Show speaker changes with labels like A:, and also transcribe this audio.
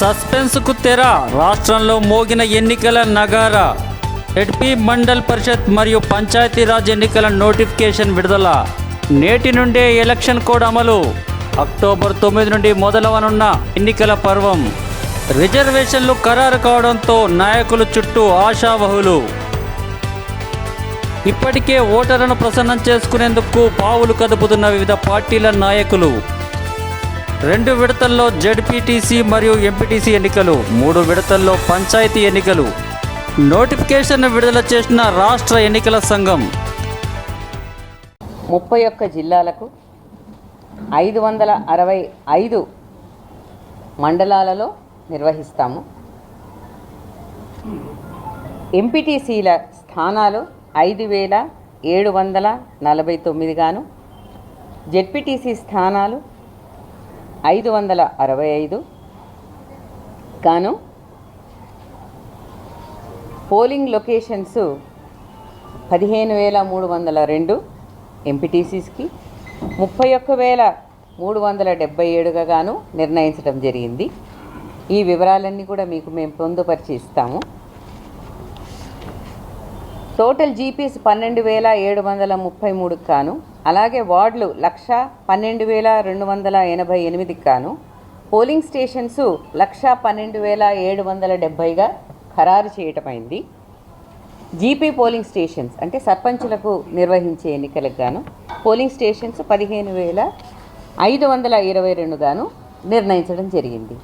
A: సస్పెన్స్కు తెర. రాష్ట్రంలో మోగిన ఎన్నికల నగారా. ఎడ్పీ మండల్ పరిషత్ మరియు పంచాయతీరాజ్ ఎన్నికల నోటిఫికేషన్ విడుదల. నేటి నుండే ఎలక్షన్ కోడ్ అమలు. అక్టోబర్ తొమ్మిది నుండి మొదలవనున్న ఎన్నికల పర్వం. రిజర్వేషన్లు ఖరారు కావడంతో నాయకుల చుట్టూ ఆశావహులు. ఇప్పటికే ఓటర్లను ప్రసన్నం చేసుకునేందుకు పావులు కదుపుతున్న వివిధ పార్టీల నాయకులు. రెండు విడతల్లో జడ్పీటీసీ మరియు ఎంపీటీసీ ఎన్నికలు మూడు విడతల్లో పంచాయతీ ఎన్నికలు. నోటిఫికేషన్ విడుదల చేసిన రాష్ట్ర ఎన్నికల సంఘం.
B: ముప్పై ఒక్క జిల్లాలకు ఐదు వందల అరవై ఐదు మండలాలలో నిర్వహిస్తాము. ఎంపీటీసీల స్థానాలు ఐదు వేల ఏడు వందల నలభై తొమ్మిదిగాను జెడ్పీటీసీ స్థానాలు ఐదు వందల అరవై ఐదు. గాను పోలింగ్ లొకేషన్స్ పదిహేను వేల మూడు వందల రెండు ఎంపీటీసీస్కి ముప్పై ఒక్క వేల మూడు వందల డెబ్బై ఏడుగా గాను నిర్ణయించడం జరిగింది. ఈ వివరాలన్నీ కూడా మీకు మేము పొందుపరిచి ఇస్తాము. టోటల్ జీపీస్ పన్నెండు వేల ఏడు వందల ముప్పై మూడుకి కాను అలాగే వార్డులు లక్ష పన్నెండు వేల రెండు వందల ఎనభై ఎనిమిదికి కాను పోలింగ్ స్టేషన్స్ లక్ష పన్నెండు వేల ఏడు వందల డెబ్బైగా ఖరారు చేయటమైంది. జీపీ పోలింగ్ స్టేషన్స్ అంటే సర్పంచులకు నిర్వహించే ఎన్నికలకు గాను పోలింగ్ స్టేషన్స్ పదిహేను వేల ఐదు వందల ఇరవై రెండు గాను నిర్ణయించడం జరిగింది.